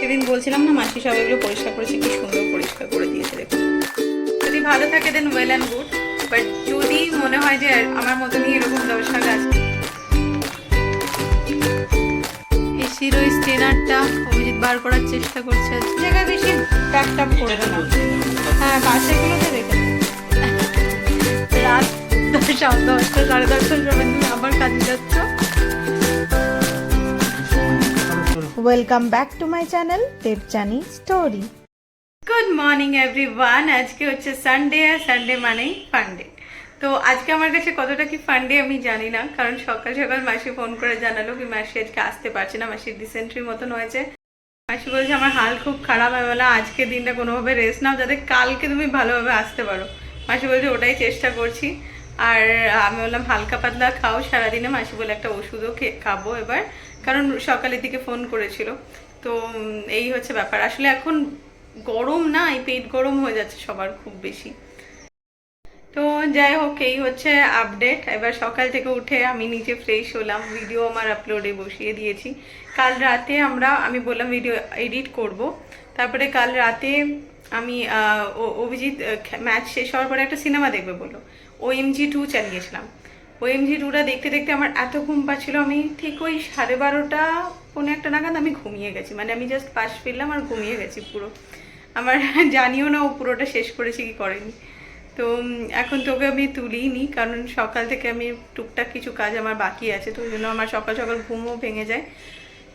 সেদিন বলছিলাম না মাসি সব এগুলো পরিষ্কার করেছে কি সুন্দর পরিষ্কার করে দিয়েছে দেখুন। যদি ভালো থাকে then well and good but যদি মনে হয় যে আমার মতনই এরকম দশটা গাছ এসির ওই স্টেনারটা অভিজিৎ বার করার চেষ্টা করছে। জায়গায় বেশি ট্যাপ ট্যাপ করবে না। হ্যাঁ পাশেগুলোতে রেখে দে। রাত দশটা দশটা সাড়ে দশটার সময় তুমি আবার কাজে যাচ্ছ। Welcome back to my channel Debjani story good morning everyone আজকে হচ্ছে সানডে আর সানডে মানেই ফান্ডে তো আজকে আমার কাছে কতটা কি ফান্ডে আমি জানি না, কারণ সকাল সকাল মাসি ফোন করে জানালো কি মাসি আজকে আসতে পারছে না মাসির ডিসেন্ট্রি মতন হয়েছে। মাসি বলছে, আমার হাল খুব খারাপ, আমি বললাম, আজকে দিনটা কোনোভাবে রেস্ট নাও, যাতে কালকে তুমি ভালোভাবে আসতে পারো। মাসি বলছে, ওটাই চেষ্টা করছি। আর আমি বললাম, হালকা পাতলা খাও, সারাদিনে মাসি বলে একটা ওষুধও খাব এবার। কারণ সকালের দিকে ফোন করেছিল। তো এই হচ্ছে ব্যাপার। আসলে এখন গরম না, এই পেট গরম হয়ে যাচ্ছে সবার খুব বেশি। তো, যাই হোক, এই হচ্ছে আপডেট এবার সকাল থেকে উঠে আমি নিজে ফ্রেশ হলাম। ভিডিও আমার আপলোডে বসিয়ে দিয়েছি। কাল রাতে আমরা, আমি বললাম ভিডিও এডিট করব। তারপরে কাল রাতে আমি অভিজিৎ ম্যাচ শেষ হওয়ার পরে একটা সিনেমা দেখবে বলল। ও এমজি টু চালিয়েছিলাম। ও এমজি টুটা দেখতে দেখতে আমার এত ঘুম পাচ্ছিল, আমি ঠিক ওই সাড়ে বারোটা, পৌনে একটা নাগাদ আমি ঘুমিয়ে গেছি। মানে আমি জাস্ট পাশ ফিরলাম আর ঘুমিয়ে গেছি পুরো। আমার জানিও না ও পুরোটা শেষ করেছি কি করেনি। তো এখন তোকে আমি তুলিনি, কারণ সকাল থেকে আমি টুকটাক কিছু কাজ আমার বাকি আছে, তো ওই জন্য আমার সকাল সকাল ঘুমও ভেঙে যায়।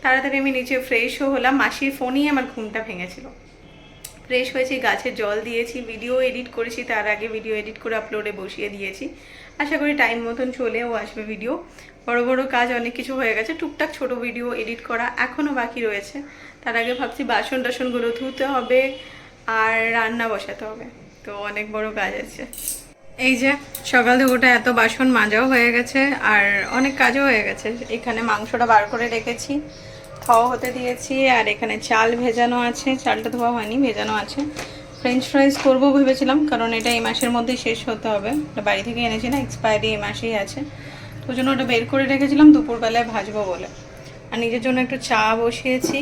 তাড়াতাড়ি আমি নিচে ফ্রেশও হলাম, মাসির ফোনেই আমার ঘুমটা ভেঙেছিল। ফ্রেশ হয়েছি, গাছে জল দিয়েছি ভিডিও এডিট করেছি, তার আগে ভিডিও এডিট করে আপলোডে বসিয়ে দিয়েছি। আশা করি টাইম মতন চলেও আসবে ভিডিও বড় বড় কাজ অনেক কিছু হয়ে গেছে। টুকটাক ছোট ভিডিও এডিট করা এখনও বাকি রয়েছে। তার আগে ভাবছি বাসন টাসনগুলো ধুতে হবে আর রান্না বসাতে হবে। তো অনেক বড় কাজ আছে। এই যে সকাল ওটা এত বাসন মাজাও হয়ে গেছে আর অনেক কাজও হয়ে গেছে। এখানে মাংসটা বার করে রেখেছি, খাওয়া হতে দিয়েছি আর এখানে চাল ভেজানো আছে। চালটা ধোয়া হয়নি, ভেজানো আছে। ফ্রেঞ্চ ফ্রাইজ করব ভেবেছিলাম, কারণ এটা এই মাসের মধ্যে শেষ হতে হবে। এটা বাড়ি থেকে এনেছি না এক্সপায়ারি এই মাসেই আছে। তো জন্য ওটা বের করে রেখেছিলাম, দুপুরবেলায় ভাজবো বলে। আর নিজের জন্য একটু চা বসিয়েছি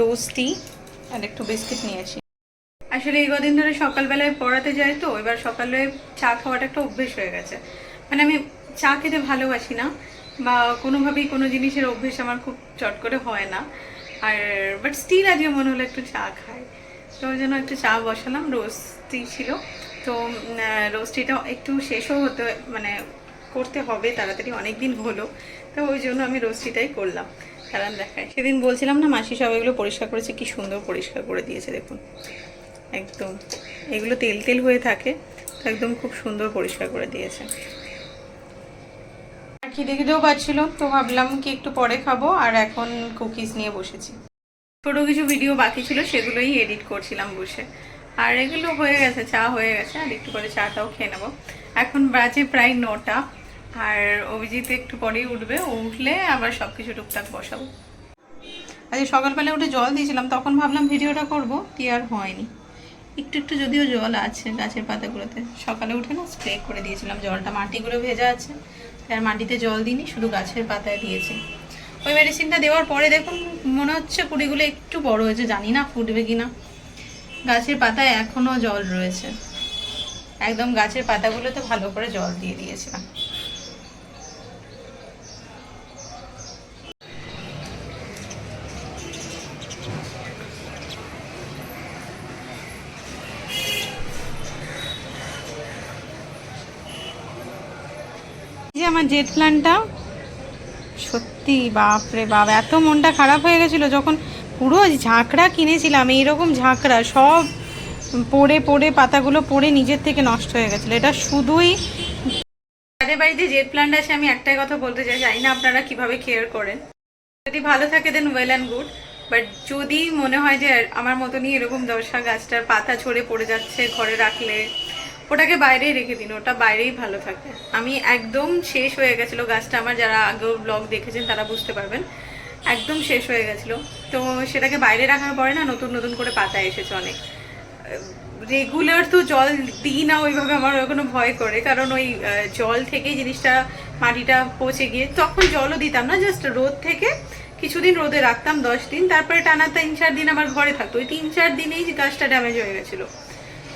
রোজ টি আর একটু বিস্কিট নিয়েছি। আসলে এই কদিন ধরে সকালবেলায় পড়াতে যাই তো, এবার সকালে চা খাওয়াটা একটা অভ্যেস হয়ে গেছে। মানে আমি চা খেতে ভালোবাসি না, বা কোনোভাবেই কোনো জিনিসের অভ্যেস আমার খুব চট করে হয় না। আর বাট স্টিল আজকে মনে হলো একটু চা খাই। তো ওই জন্য একটু চা বসালাম রোজ টি ছিল। তো রোজ টিটা একটু শেষও হতে মানে করতে হবে, তাড়াতাড়ি অনেক দিন হলো। তো ওই জন্য আমি রোজ টিটাই করলাম, কারণ দেখায় সেদিন বলছিলাম না, মাসি সব এগুলো পরিষ্কার করেছে, কি সুন্দর পরিষ্কার করে দিয়েছে, দেখুন। একদম, এগুলো তেল তেল হয়ে থাকে, তো একদম খুব সুন্দর পরিষ্কার করে দিয়েছে। খিদে খিদেও পাচ্ছিল, তো ভাবলাম কি একটু পরে খাব, আর এখন কুকিজ নিয়ে বসেছি। ছোটো কিছু ভিডিও বাকি ছিল, সেগুলোই এডিট করছিলাম বসে। আর এগুলো হয়ে গেছে, চা হয়ে গেছে, আর একটু পরে চাটাও খেয়ে নেব। এখন বাজে প্রায় নটা, আর অভিজিৎ একটু পরেই উঠবে। উঠলে আবার সব কিছু টুকটাক বসাবো। আজকে সকালবেলা উঠে জল দিয়েছিলাম, তখন ভাবলাম ভিডিওটা করব, কি আর হয়নি। একটু একটু যদিও জল আছে গাছের পাতাগুলোতে। সকালে উঠে না স্প্রে করে দিয়েছিলাম, জলটা মাটিগুলো ভেজা আছে, আর মাটিতে জল দিইনি, শুধু গাছের পাতায় দিয়েছি। ওই মেডিসিনটা দেওয়ার পরে দেখুন, মনে হচ্ছে কুড়িগুলো একটু বড় হয়েছে, জানি না ফুটবে কি না গাছের পাতায় এখনও জল রয়েছে। একদম গাছের পাতাগুলো তো ভালো করে জল দিয়ে দিয়েছিলাম। আমার জেট প্ল্যানটা সত্যি বাপ রে বাপ, এত মনটা খারাপ হয়ে গেছিল যখন পুরো ঝাঁকড়া কিনেছিলাম, এইরকম ঝাঁকড়া সব পড়ে পড়ে পাতাগুলো পড়ে নিজের থেকে নষ্ট হয়ে গেছিল। এটা শুধুই যাদের বাড়িতে জেট প্ল্যান্ট আছে, আমি একটাই কথা বলতে চাই, জানি না আপনারা কীভাবে কেয়ার করেন। যদি ভালো থাকে then well and good but যদি মনে হয় যে আমার মতনই এরকম দশা গাছটার পাতা ঝরে পড়ে যাচ্ছে, ঘরে রাখলে ওটাকে বাইরেই রেখে দিন, ওটা বাইরেই ভালো থাকে। আমি একদম শেষ হয়ে গেছিল গাছটা, আমার যারা আগেও ব্লগ দেখেছেন তারা বুঝতে পারবেন। একদম শেষ হয়ে গেছিল। তো সেটাকে বাইরে রাখার পরে না নতুন নতুন করে পাতা এসেছে অনেক। রেগুলার তো জল দিই না ওইভাবে আমার ওই কোনো ভয় করে, কারণ ওই জল থেকেই জিনিসটা, মাটিটা পচে গিয়ে তখন জলও দিতাম না জাস্ট রোদ থেকে কিছুদিন রোদে রাখতাম দশ দিন, তারপরে টানা তিন চার দিন আমার ঘরে থাকতো। ওই তিন চার দিনেই গাছটা ড্যামেজ হয়ে গেছিল।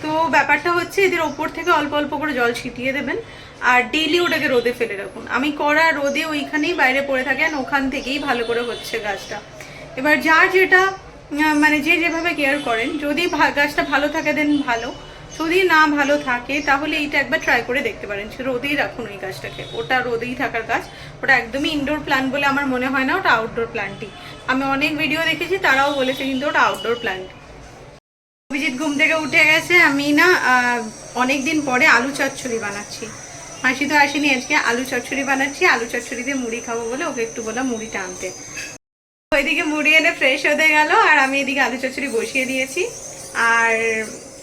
তো ব্যাপারটা হচ্ছে এদের ওপর থেকে অল্প অল্প করে জল ছিটিয়ে দেবেন আর ডেইলি ওটাকে রোদে ফেলে রাখুন। আমি করা রোদে ওইখানেই বাইরে পড়ে থাকেন ওখান থেকেই ভালো করে হচ্ছে গাছটা। এবার যার যেটা মানে যে যেভাবে কেয়ার করেন, যদি গাছটা ভালো থাকে দেন ভালো। যদি না ভালো থাকে, তাহলে এইটা একবার ট্রাই করে দেখতে পারেন। রোদেই রাখুন ওই গাছটাকে। ওটা রোদেই থাকার গাছ। ওটা একদমই ইনডোর প্ল্যান্ট বলে আমার মনে হয় না, ওটা আউটডোর প্ল্যান্টই আমি অনেক ভিডিও দেখেছি, তারাও বলেছে কিন্তু ওটা আউটডোর প্ল্যান্ট অভিজিৎ ঘুম থেকে উঠে গেছে, আমি না অনেক দিন পরে আলু চচ্চড়ি বানাচ্ছি। মাসি তো আসেনি আজকে, আলু চচ্চড়ি বানাচ্ছি, আলু চচ্চড়ি দিয়ে মুড়ি খাব বলে ওকে একটু বললাম মুড়িটা আনতে। ওইদিকে মুড়ি এনে ফ্রেশ হতে গেল, আর আমি এদিকে আলু চচ্চড়ি বসিয়ে দিয়েছি। আর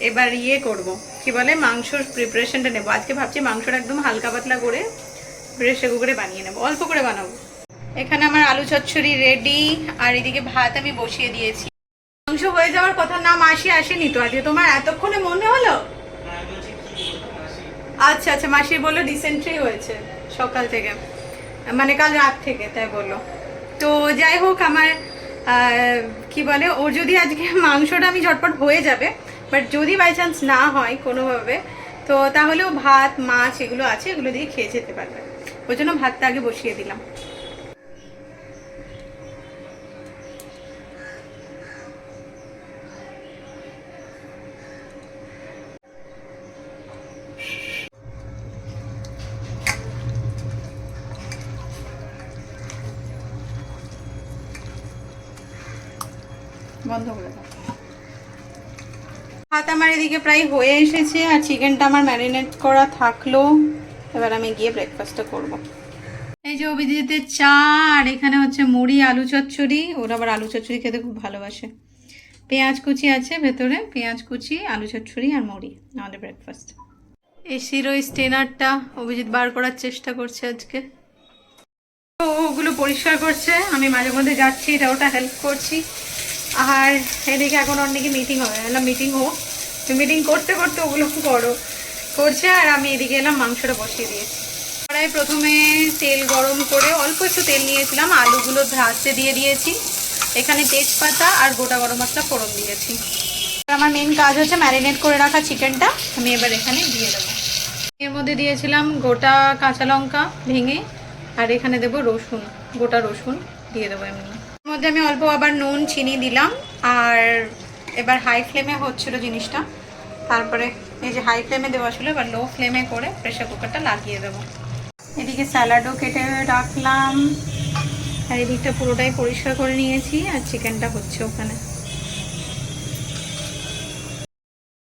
এবার ইয়ে করব, কি বলে, মাংসর প্রিপারেশনটা নেব। আজকে ভাবছি মাংসটা একদম হালকা পাতলা করে প্রেশার কুকারে বানিয়ে নেব। অল্প করে বানাবো। এখানে আমার আলু চচ্চড়ি রেডি আর এদিকে ভাত আমি বসিয়ে দিয়েছি। মাংস হয়ে যাওয়ার কথা না মাসি আসেনি তো আজকে। তোমার এতক্ষণে মনে হলো? আচ্ছা আচ্ছা মাসি বলল ডিসেন্ট্রি হয়েছে সকাল থেকে। মানে কাল রাত থেকে, তাই বলল। তো যাই হোক, আমার কি বলে, ওর যদি আজকে মাংসটা আমি ঝটপট হয়ে যাবে বাট যদি বাই চান্স না হয় কোনোভাবে, তো তাহলেও ভাত, মাছ এগুলো আছে, এগুলো দিয়ে খেয়ে যেতে পারবে। ওই জন্য ভাতটা আগে বসিয়ে দিলাম। বন্ধ করে দাও। ভাত আমার এদিকে প্রায় হয়ে এসেছে আর চিকেনটা আমার ম্যারিনেট করা থাকল। এবার আমি গিয়ে ব্রেকফাস্টটা করব। এই যে অভিজিতের চা, আর এখানে হচ্ছে মুড়ি, আলু চচ্চড়ি। ওরা আবার আলু চচ্চড়ি খেতে খুব ভালোবাসে। পেঁয়াজ কুচি আছে ভেতরে, পেঁয়াজ কুচি, আলু চচ্চড়ি আর মুড়ি। আমাদের ব্রেকফাস্ট এসির ওই স্টেনারটা অভিজিৎ বার করার চেষ্টা করছে আজকে। ওগুলো পরিষ্কার করছে। আমি মাঝে মধ্যে যাচ্ছি, এটা ওটা হেল্প করছি। আর এদিকে এখন অনেকে মিটিং হবে। এলাম মিটিং হোক মিটিং করতে করতে ওগুলো করো করছে আর আমি এদিকে এলাম মাংসটা বসিয়ে দিয়েছি। কড়াই প্রথমে তেল গরম করে অল্প একটু তেল নিয়েছিলাম, আলুগুলো ভাজতে দিয়ে দিয়েছি। এখানে তেজপাতা আর গোটা গরম মশলা ফোড়ন দিয়েছি। আমার মেন কাজ হচ্ছে ম্যারিনেট করে রাখা চিকেনটা আমি এবার এখানে দিয়ে দেবো। এর মধ্যে দিয়েছিলাম গোটা কাঁচা লঙ্কা ভেঙে, আর এখানে দেবো রসুন, গোটা রসুন দিয়ে দেবো এমনি। মধ্যে আমি অল্প আবার নুন, চিনি দিলাম। আর এবার হাই ফ্লেমে হচ্ছিল জিনিসটা। তারপরে এই যে হাই ফ্লেমে দেওয়া ছিল, এবার লো ফ্লেমে করে প্রেশার কুকারটা লাগিয়ে দেবো। এদিকে স্যালাডও কেটে রাখলাম। আর এদিকটা পুরোটাই পরিষ্কার করে নিয়েছি, আর চিকেনটা হচ্ছে ওখানে।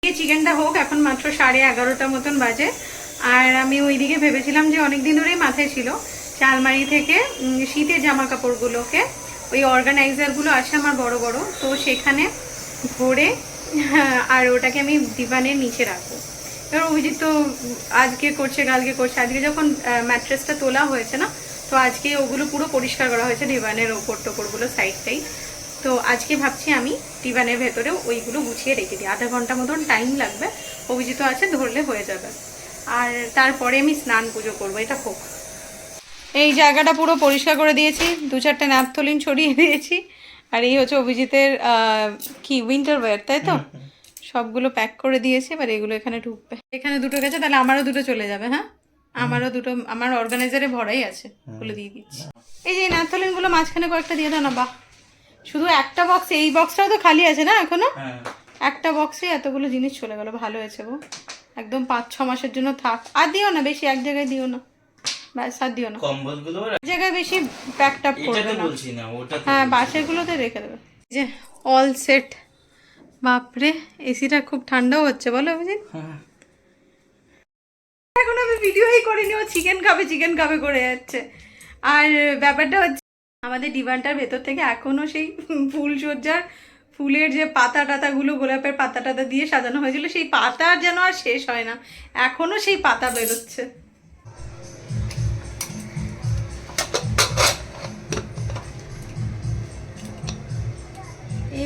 চিকেনটা হোক, এখন মাত্র সাড়ে এগারোটা মতন বাজে। আর আমি ওইদিকে ভেবেছিলাম যে অনেকদিন ধরেই মাথায় ছিল আলমারি থেকে শীতের জামা কাপড়গুলোকে ওই অর্গানাইজারগুলো আছে আমার বড় বড়, তো সেখানে ভরে আর ওটাকে আমি দিবানের নিচে রাখব। এবার অভিজিৎ তো আজকে করছে, কালকে করছে। আজকে যখন ম্যাট্রেসটা তোলা হয়েছে না, তো আজকে ওগুলো পুরো পরিষ্কার করা হয়েছে ডিভানের ওপর টোপরগুলো সাইডটাই তো আজকে ভাবছি আমি টিবানের ভেতরেও ওইগুলো গুছিয়ে রেখে দিই। আধা ঘণ্টা মতন টাইম লাগবে অভিজিৎ আছে, ধরলে হয়ে যাবে। আর তারপরে আমি স্নান পুজো করব, এটা হোক। এই জায়গাটা পুরো পরিষ্কার করে দিয়েছি। দু চারটে ন্যাপথলিন ছড়িয়ে দিয়েছি। আর এই হচ্ছে অভিজিতের কি উইন্টার ওয়্যার তাই তো? সবগুলো প্যাক করে দিয়েছি এবার এগুলো এখানে ঢুকবে। এখানে দুটো গেছে তাহলে আমারও দুটো চলে যাবে হ্যাঁ? আমারও দুটো আমার অর্গানাইজারে ভরাই আছে বলে দিয়ে দিচ্ছি। এই যে ন্যাপথলিনগুলো মাঝখানে কয়েকটা দিয়ে দাও না বাহ! শুধু একটা বক্স এই বক্সটাও তো খালি আছে না এখনও? হ্যাঁ। একটা বক্সে এতগুলো জিনিস চলে গেল ভালো হয়েছে গো। একদম পাঁচ ছ মাসের জন্য থাক। আর দিও না বেশি এক জায়গায় দিও না। ব্যাস আর দিও না। কম্বলগুলো এক জায়গায় বেশি প্যাক ট্যাপ এটা করবে না। বলছি না ওটা হ্যাঁ বাসেরগুলোতে রেখে দেবে। যে অল সেট বাপরে এসিটা খুব ঠান্ডাও হচ্ছে বলো অভিজিৎ। হ্যাঁ। এখন আমি ভিডিওই করিনি ও চিকেন খাবে চিকেন খাবে করে যাচ্ছে। আর ব্যাপারটা হচ্ছে আমাদের ডিভানটার ভেতর থেকে এখনও সেই ফুল সজ্জার ফুলের যে পাতা টাতাগুলো গোলাপের পাতা টাতা দিয়ে সাজানো হয়েছিল সেই পাতা যেন আর শেষ হয় না। এখনও সেই পাতা বেরোচ্ছে।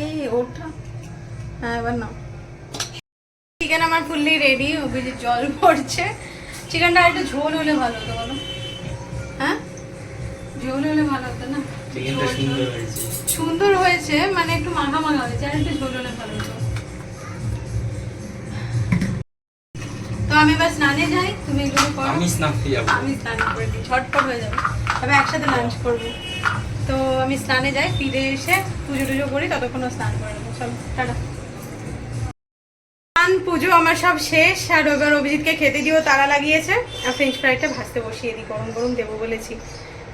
এই ওঠা। হ্যাঁ এবার নাও। চিকেন আমার ফুললি রেডি অভিজিৎ জল পড়ছে। চিকেনটা একটু ঝোল হলে ভালো হতো বলো। হ্যাঁ? ঝোল হলে ভালো হতো না? সুন্দর হয়েছে। মানে একটু মাখা মাখা হয়েছে আর একটু ঝোল হলে ভালো হতো। তো আমি এবার স্নানে যাই তুমি এগুলো করো। আমি স্নান করতে যাব। আমি স্নান করে দিই ঝটপট হয়ে যাবে। তবে একসাথে লাঞ্চ করব। তো আমি স্নানে যাই ফিরে এসে পুজো টুজো করি ততক্ষণও স্নান করে নেব। চলো টাটা। স্নান পুজো আমার সব শেষ আর এবার অভিজিৎকে খেতে দিও তারা লাগিয়েছে। আর ফ্রেঞ্চ ফ্রাইটা ভাজতে বসিয়ে দিই গরম গরম দেবো বলেছি।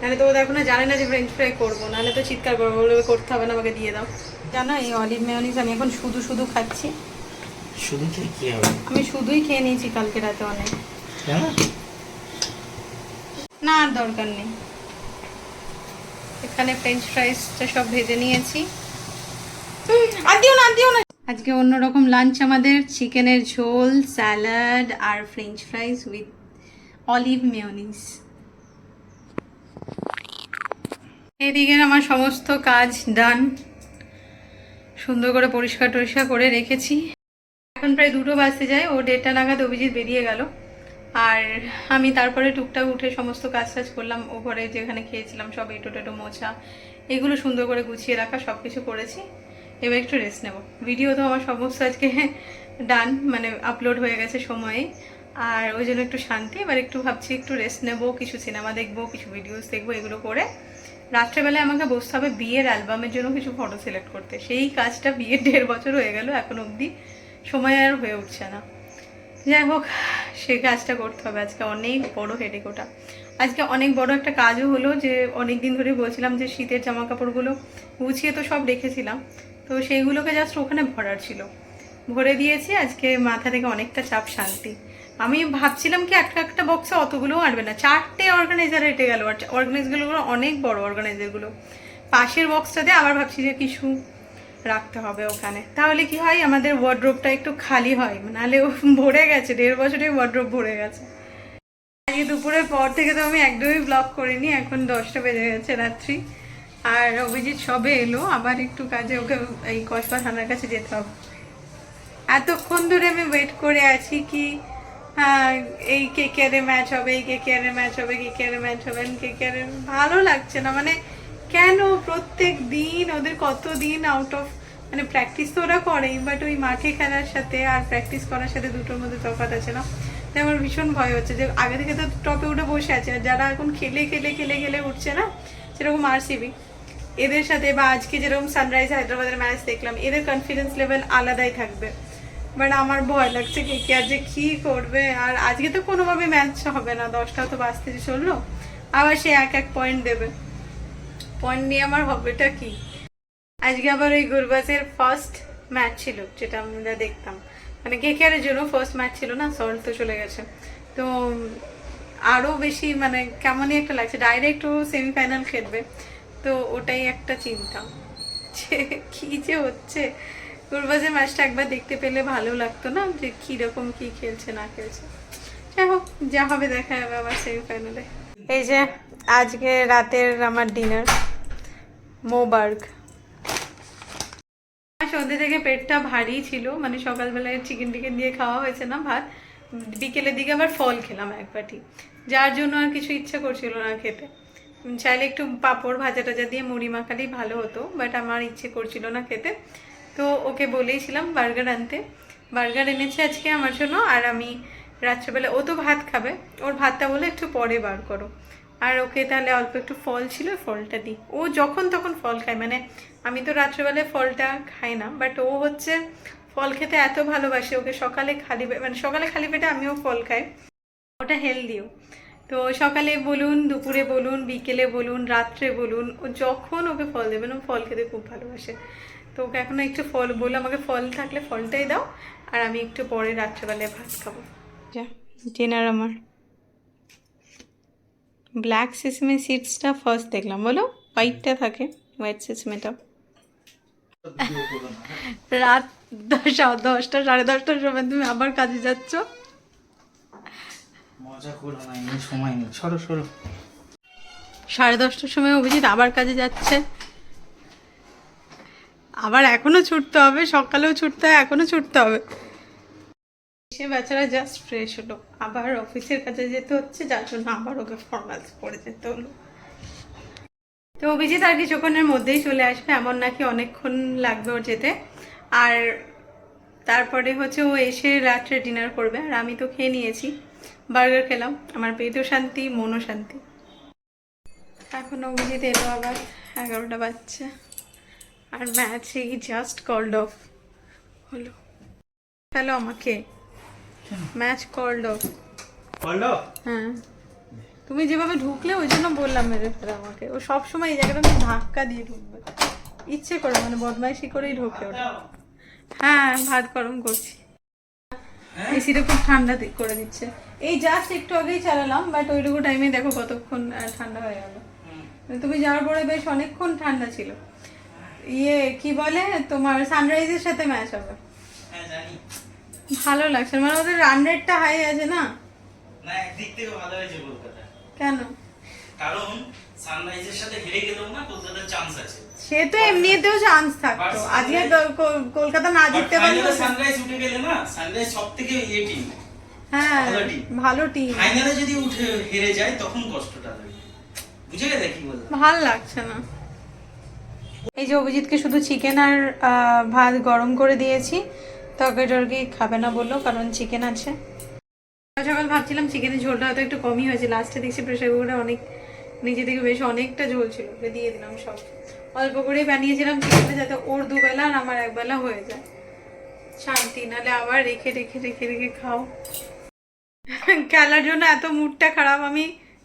নাহলে তো এখন জানে না যে ফ্রেঞ্চ ফ্রাই করব নাহলে তো চিৎকার করব বলে করতে হবে না আমাকে দিয়ে দাও। জানো এই অলিভ মেয়নিজ আমি এখন শুধু শুধু খাচ্ছি। শুধু কি হবে? আমি শুধুই খেয়ে নিয়েছি কালকে রাতে অনেক। না আর দরকার নেই। এখানে ফ্রেঞ্চ ফ্রাইসটা সব ভেজে নিয়েছি। হুম, আর দিও না আর দিও না। আজকে অন্যরকম লাঞ্চ আমাদের চিকেনের ঝোল salad R french fries with olive mayonnaise এদিকে আমার সমস্ত কাজ ডান সুন্দর করে পরিষ্কার টরিষ্কার করে রেখেছি। এখন প্রায় দুটো বাজতে যায় ও দেড়টা নাগাদ অভিজিৎ বেরিয়ে গেল। আর আমি তারপরে টুকটাক উঠে সমস্ত কাজ টাজ করলাম, ও ঘরে যেখানে খেয়েছিলাম সব এটো টেটো মোছা, এগুলো সুন্দর করে গুছিয়ে রাখা সব কিছু করেছি। এবার একটু রেস্ট নেব। ভিডিও তো আমার সমস্ত আজকে ডান মানে আপলোড হয়ে গেছে সময়ে। আর ওই জন্য একটু শান্তি, এবার একটু ভাবছি একটু রেস্ট নেব, কিছু সিনেমা দেখব, কিছু ভিডিওস দেখব, এগুলো করে। রাত্রেবেলায় আমাকে বসতে হবে বিয়ের অ্যালবামের জন্য কিছু ফটো সিলেক্ট করতে। সেই কাজটা বিয়ের দেড় বছর হয়ে গেল, এখন অবধি সময় আর হয়ে উঠছে না। যাই হোক সেই কাজটা করতে হবে। আজকে অনেক বড় হেডেক ওটা। আজকে অনেক বড় একটা কাজও হলো যে অনেক দিন ধরে বলছিলাম যে, শীতের জামা কাপড়গুলো গুছিয়ে তো সব রেখেছিলাম। তো সেইগুলোকে জাস্ট ওখানে ভরার ছিল। ভরে দিয়েছি, আজকে মাথা থেকে অনেকটা চাপ শান্তি। আমি ভাবছিলাম কি একটা একটা বক্সে অতগুলোও আনবে না। চারটে অর্গানাইজার হেঁটে গেল। অর্গানাইজারগুলো অনেক বড় অর্গানাইজারগুলো পাশের বক্সটাতে আবার ভাবছি যে, কিছু রাখতে হবে ওখানে। তাহলে কি হয়, আমাদের ওয়ার্ড্রোবটা একটু খালি হয়। নাহলে ও ভরে গেছে, দেড় বছরে ওয়ার্ড্রোব ভরে গেছে। আজকে দুপুরের পর থেকে তো আমি একদমই ব্লগ করিনি, এখন দশটা বেজে গেছে রাত্রি। আর অভিজিৎ সবে এলো, আবার একটু কাজে ওকে এই কসবা থানার কাছে যেতে হবে। এতক্ষণ ধরে আমি ওয়েট করে আছি কি এই কে কেয়ারে ম্যাচ হবে, এই কে কেয়ারে ম্যাচ হবে, কে কেয়ারে ম্যাচ হবে, কে কেয়ারে ভালো লাগছে না। মানে কেন প্রত্যেক দিন ওদের কত দিন আউট অফ মানে প্র্যাকটিস তো ওরা করেই বাট ওই মাঠে খেলার সাথে আর প্র্যাকটিস করার সাথে দুটোর মধ্যে তফাৎ আছে না? তাই আমার ভীষণ ভয় হচ্ছে যে আগে থেকে তো টপে উঠে বসে আছে, আর যারা এখন খেলে খেলে খেলে খেলে উঠছে না, সেরকম আরসিবি এদের সাথে বা আজকে যেরকম সানরাইজ হায়দ্রাবাদের ম্যাচ দেখলাম, এদের কনফিডেন্স লেভেল আলাদাই থাকবে। বাট আমার ভয় লাগছে কে কে আর যে কি করবে, আর আজকে তো কোনোভাবে ম্যাচ হবে না, দশটা তো বাজতে চলল, আবার সে এক এক পয়েন্ট দেবে। পয়েন্ট নিয়ে আমার হবেটা কি? আজকে আবার ওই গুরবাজের ফার্স্ট ম্যাচ ছিল, যেটা আমরা দেখতাম। মানে কে কে জন্য ফার্স্ট ম্যাচ ছিল না সল্ট তো চলে গেছে। তো আরও বেশি মানে কেমনই একটা লাগছে ডাইরেক্ট ও সেমিফাইনাল খেলবে। তো ওটাই একটা চিন্তা। যে কি যে হচ্ছে? গুরবাজের ম্যাচটা একবার দেখতে পেলে ভালো লাগতো না, যে কীরকম কি খেলছে, না খেলছে। যাই হোক, যা হবে দেখা যাবে আবার সেমিফাইনালে এই যে, আজকে রাতের আমার ডিনার মোবার্গ। সন্ধ্যে থেকে পেটটা ভারী ছিল মানে সকালবেলায় চিকেন টিকেন দিয়ে খাওয়া হয়েছে না ভাত, বিকেলের দিকে আবার ফল খেলাম এক বাটি। যার জন্য আর কিছু ইচ্ছা করছিল না খেতে। চাইলে একটু পাঁপড় ভাজা টাজা দিয়ে মুড়ি মাখালেই ভালো হতো বাট আমার ইচ্ছে করছিল না খেতে। তো ওকে বলেইছিলাম, বার্গার আনতে। বার্গার এনেছে আজকে আমার জন্য, আর আমি রাত্রেবেলা, ও তো ভাত খাবে, ওর ভাতটা বলে একটু পরে বার করো। আর ওকে তাহলে অল্প একটু ফল ছিল, ফলটা দিই। ও যখন তখন ফল খায় মানে আমি তো রাত্রেবেলায় ফলটা খাই না বাট ও হচ্ছে ফল খেতে এত ভালোবাসে, ওকে সকালে খালি মানে সকালে খালি পেটে আমিও ফল খাই। ওটা হেলদিও তো সকালে বলুন, দুপুরে বলুন, বিকেলে বলুন, রাত্রে বলুন, ও যখন ওকে ফল দেবেন, ও ফল খেতে খুব ভালোবাসে। তো ওকে এখন একটু ফল বলল আমাকে ফল থাকলে ফলটাই দাও, আর আমি একটু পরে রাত্রেবেলায় ভাত খাব। ডিনার আমার। ব্ল্যাক সিসমে সিডসটা ফার্স্ট দেখলাম। বলো হোয়াইটটা থাকে হোয়াইট সিসমেটা রাত দশটা দশটা সাড়ে দশটার সময় তুমি আবার কাজে যাচ্ছ? সাড়ে দশটার সময় অভিজিৎ আবার কাজে যাচ্ছে। আবার এখনও ছুটতে হবে সকালেও ছুটতে হবে এখনও ছুটতে হবে। সে বেচারা জাস্ট ফ্রেশ হলো। আবার অফিসের কাছে যেতে হচ্ছে, যার জন্য আবার ওকে ফর্মালস পরে যেতে হলো। তো অভিজিৎ আর কিছুক্ষণের মধ্যেই চলে আসবে, এমন নাকি অনেকক্ষণ লাগবে ওর যেতে। আর তারপরে হচ্ছে ও এসে রাত্রে ডিনার করবে। আর আমি তো খেয়ে নিয়েছি বার্গার খেলাম। আমার পেটও শান্তি, মনও শান্তি। এখন অভিজিৎ এলো আবার এগারোটা বাচ্চা আর ম্যাচ এই জাস্ট কল্ড অফ হলো। হ্যালো, আমাকে। ম্যাচ কল্ড অফ বলো হ্যাঁ। তুমি যেভাবে ঢুকলে ওই জন্য বললাম মেরে ফেলে আমাকে। ও সব সময় এই জায়গাটা আমি ধাক্কা দিয়ে ঢুকবে। ইচ্ছে করে মানে বদমাইশি করেই ঢোকে ওটা। হ্যাঁ ভাত গরম করছি। এসিটা খুব ঠান্ডা করে দিচ্ছে। এই জাস্ট একটু আগেই চালালাম বাট ওইটুকু টাইমে দেখো কতক্ষণ ঠান্ডা হয়ে গেল। তুমি যাওয়ার পরে বেশ অনেকক্ষণ ঠান্ডা ছিল। ইয়ে কি বলে? তোমার সানরাইজের সাথে ম্যাচ হবে। হ্যাঁ জানি। ভালো লাগছে মানে ওদের রান রেটটা হাই আছে না? না একদিক থেকে ভালো হয়েছে কলকাতা কেন? কারণ সানরাইজের সাথে হেরে গেলেও না কলকাতার চান্স আছে। সে তো এমনিতেও চান্স থাকতো। আজকে কলকাতা না জিততে পারল সানরাইজ উঠে গেলে না সানরাইজ সব থেকে ইয়ে টিম হ্যাঁ ভালো। টিম ফাইনালে যদি উঠে হেরে যায় তখন কষ্টটা লাগে বুঝে গেলে কি বললাম? ভালো লাগছে না। এই যে অভিজিৎকে শুধু চিকেন আর ভাত গরম করে দিয়েছি। তরকারি টরকারি খাবে না বলল, কারণ চিকেন আছে। সকাল ভাবছিলাম চিকেনের ঝোলটা হয়তো একটু কমই হয়েছে। লাস্টে দেখছি প্রেশার কুকারে অনেক, নিজে থেকে বেশ অনেকটা ঝোল ছিল দিয়ে দিলাম সব। অল্প করেই বানিয়েছিলাম চিকেনটা যাতে ওর দুবেলা আর আমার একবেলা হয়ে যায়। শান্তি, নাহলে আবার রেখে রেখে রেখে রেখে খাও। খেলার জন্য এত মুডটা খারাপ, আমি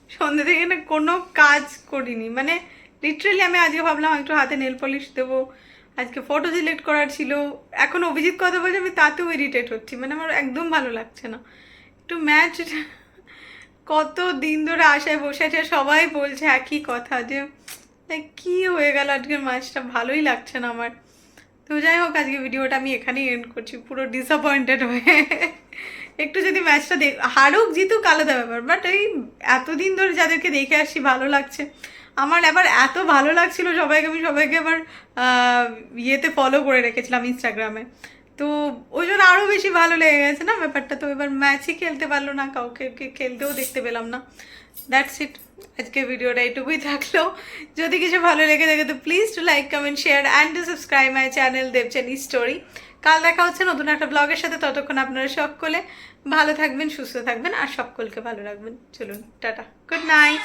সন্ধ্যে থেকে না কোনো কাজ করিনি। মানে লিটারালি আমি আজকে ভাবলাম একটু হাতে নেল পলিশ দেবো আজকে ফটো সিলেক্ট করার ছিল। এখন অভিজিৎ কথা বলছে, আমি তাতেও ইরিটেট হচ্ছি। মানে আমার একদম ভালো লাগছে না। একটু ম্যাচ কত দিন ধরে আশায় বসে আছে, সবাই বলছে একই কথা যে কি হয়ে গেল আজকের ম্যাচটা ভালোই লাগছে না আমার। তো যাই হোক, আজকে ভিডিওটা আমি এখানেই এন্ড করছি, পুরো ডিসঅ্যাপয়েন্টেড হয়ে। একটু যদি ম্যাচটা দেখ হারুক, জিতুক আলাদা ব্যাপার বাট এই এতদিন ধরে যাদেরকে দেখে আসছি, ভালো লাগছে। আমার এবার এত ভালো লাগছিল, সবাইকে আমি সবাইকে আবার ইয়েতে ফলো করে রেখেছিলাম ইনস্টাগ্রামে তো ওই জন্য আরও বেশি ভালো লেগে গেছে না ব্যাপারটা? তো এবার ম্যাচই খেলতে পারল না, কাউকে খেলতেও দেখতে পেলাম না। দ্যাটস ইট আজকে ভিডিওটা এইটুকুই থাকল। যদি কিছু ভালো লেগে থাকে তো please do like comment share and do subscribe my channel Debjani story কাল দেখা হচ্ছে নতুন একটা ব্লগের সাথে, ততক্ষণ আপনারা সকলে ভালো থাকবেন, সুস্থ থাকবেন আর সকলকে ভালো রাখবেন। চলুন, টাটা। Good night